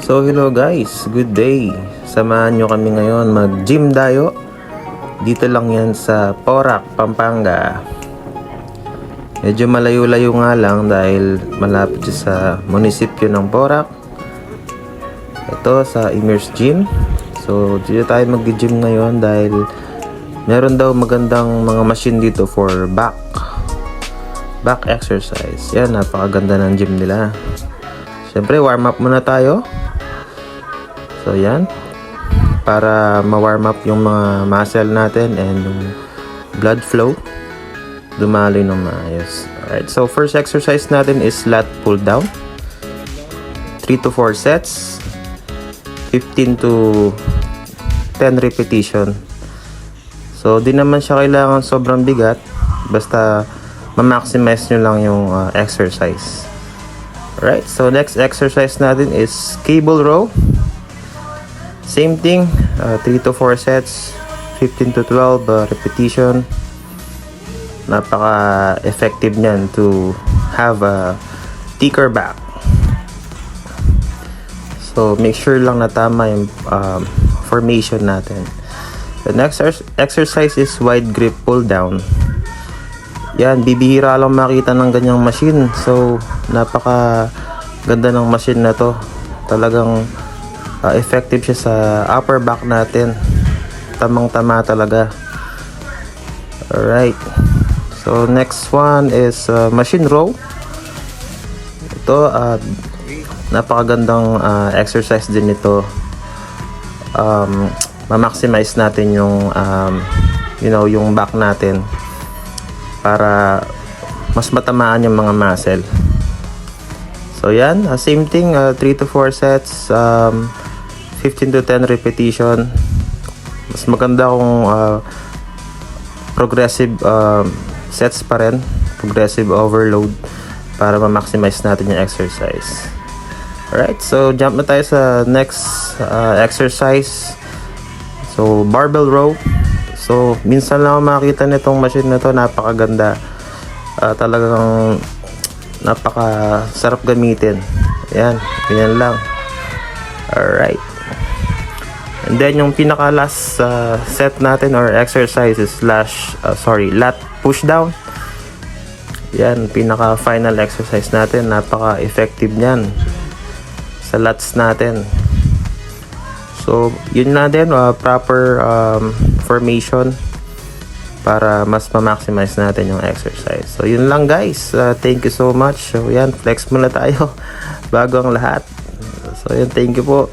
So hello guys, good day. Samahan nyo kami ngayon mag-gym dayo. Dito lang yan sa Porac, Pampanga. Medyo malayo-layo nga lang dahil malapit siya sa munisipyo ng Porac. Ito sa Immerse Gym. So dito tayo mag-gym ngayon dahil meron daw magandang mga machine dito for back. Back exercise. Yan, napakaganda ng gym nila. Siyempre, warm up muna tayo. So, yan. Para ma-warm up yung mga muscle natin and yung blood flow. Dumaloy ng maayos. Alright, so first exercise natin is lat pull down. 3 to 4 sets. 15 to 10 repetition. So, di naman siya kailangan sobrang bigat. Basta ma-maximize nyo lang yung uh, exercise. Alright, so next exercise natin is cable row. Same thing, uh, 3 to 4 sets, 15 to 12 uh, repetition. Napaka-effective niyan to have a thicker back. So make sure lang na tama yung um, formation natin. The next ex- exercise is wide grip pull down. Yan, bibihira lang makita ng ganyang machine. So, napaka ganda ng machine na to. Talagang uh, effective siya sa upper back natin. Tamang-tama talaga. Alright. So, next one is uh, machine row. Ito, uh, napakagandang uh, exercise din ito. Um, ma-maximize natin yung um, you know, yung back natin para mas matamaan yung mga muscle. So yan, uh, same thing, uh, 3 to 4 sets, um, 15 to 10 repetition. Mas maganda kung uh, progressive um, sets pa rin, progressive overload para ma-maximize natin yung exercise. Alright, so jump na tayo sa next uh, exercise. So barbell row. So, minsan lang makita nitong machine na to, napakaganda. Ah, talagang napaka sarap gamitin. Ayan, ganyan lang. Alright. And then yung pinaka last uh, set natin or exercise is slash, uh, sorry, lat push down. Yan, pinaka final exercise natin. Napaka effective niyan sa lats natin. So, yun na din, uh, proper um, formation para mas ma-maximize natin yung exercise. So, yun lang guys. Uh, thank you so much. So, yan, flex muna tayo bago ang lahat. So, yan, thank you po.